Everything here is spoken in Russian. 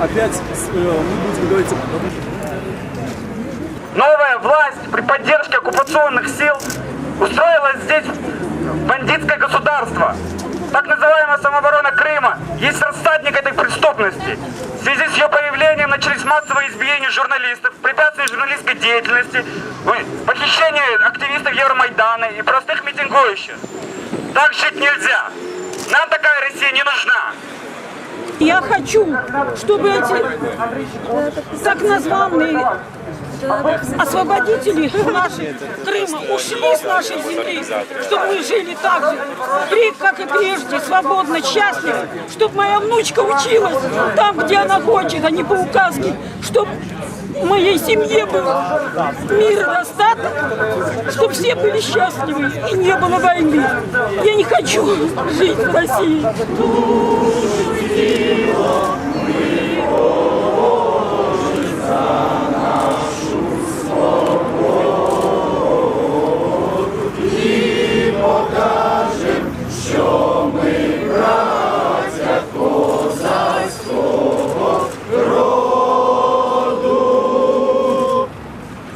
Опять э, мы будем говорить Новая власть при поддержке оккупационных сил устроила здесь бандитское государство. Так называемая самооборона Крыма есть рассадник этой преступности. В связи с ее появлением начались массовые избиения журналистов, препятствия журналистской деятельности, похищение активистов Евромайдана и простых митингующих. Так жить нельзя. Нам Я хочу, чтобы эти так названные освободители нашей Крыма ушли с нашей земли, чтобы мы жили так же, как и прежде, свободно, счастливо, чтобы моя внучка училась там, где она хочет, а не по указке, чтобы в моей семье был мир достаток, чтобы все были счастливы и не было войны. Я не хочу жить в России.